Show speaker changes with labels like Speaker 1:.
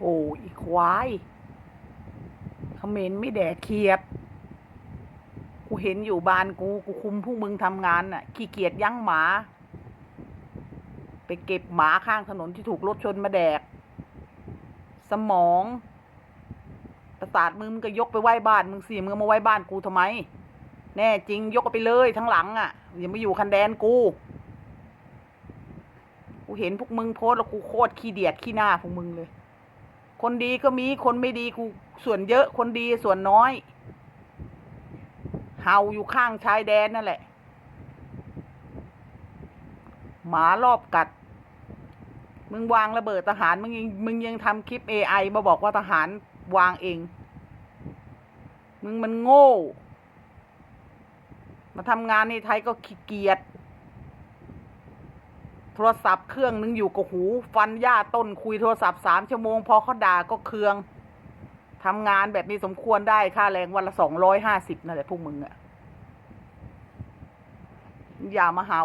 Speaker 1: โอ้อีควายเขมรไม่แดกเขียดกูเห็นอยู่บ้านกู กูคุมพวกมึงทำงานน่ะ ขี้เกียจยั้งหมา ไปเก็บหมาข้างถนนที่ถูกรถชนมาแดก สมองประสาทมึงมึงก็ยกไปไหว้บ้าน มึงสิมึงเอมาไหว้บ้านกูทำไม แน่จริงยกไปเลยทั้งหลังอะ อย่ามาอยู่คันแดนกูกูเห็นพวกมึงโพสแล้วกูโคตรขี้เดียดขี้หน้าพวกมึงเลย คนดีก็มีคนไม่ดีกูส่วนเยอะคนดีส่วนน้อย เห่าอยู่ข้างชายแดนนั่นแหละ หมารอบกัด มึงวางระเบิดทหาร มึงยังมึงยังทำคลิป AI มาบอกว่าทหารวางเอง มึงมันโง่ มาทำงานในไทยก็ขี้เกียจ โทรศัพท์เครื่องนึงอยู่กับหู ฟันหญ้าต้นคุยโทรศัพท์สามชั่วโมง พอเขาด่าก็เคืองทำงานแบบนี้สมควรได้ค่าแรงวันละสองร้อยห้าสิบนั่นแหละพวกมึงอะอย่ามาเห่า